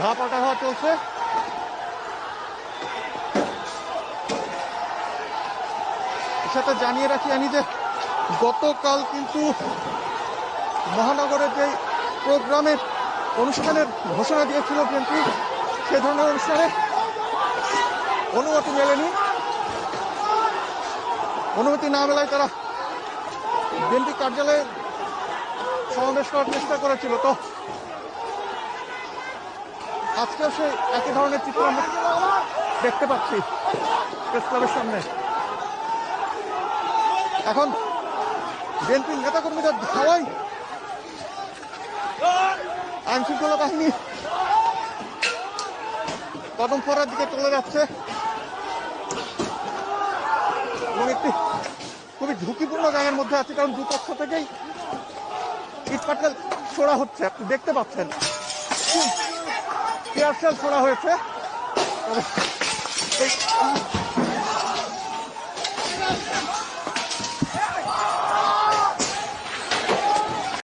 পাটা হওয়া চলছে। সেটা জানিয়ে রাখি আমি যে গতকাল কিন্তু মহানগরের যে প্রোগ্রামের অনুষ্ঠানের ঘোষণা দিয়েছিল বিএনপি, সে ধরনের অনুষ্ঠানে অনুমতি মেলেনি। অনুমতি না মেলায় তারা বিএনপি কার্যালয়ে সমাবেশ করার চেষ্টা করেছিল। তো আজকেও সেই একই ধরনের চিত্র আমরা দেখতে পাচ্ছি প্রেস ক্লাবের সামনে। এখন বিএনপির নেতাকর্মীদের ধাওয়াই আইন শৃঙ্খলা বাহিনী কদম ফরার দিকে চলে যাচ্ছে। এবং একটি খুবই ঝুঁকিপূর্ণ জায়গার মধ্যে আছে, কারণ দুপক্ষ থেকেই ইটপাটকেল ছোড়া হচ্ছে, আপনি দেখতে পাচ্ছেন। এয়ারসেল ছোড়া হয়েছে।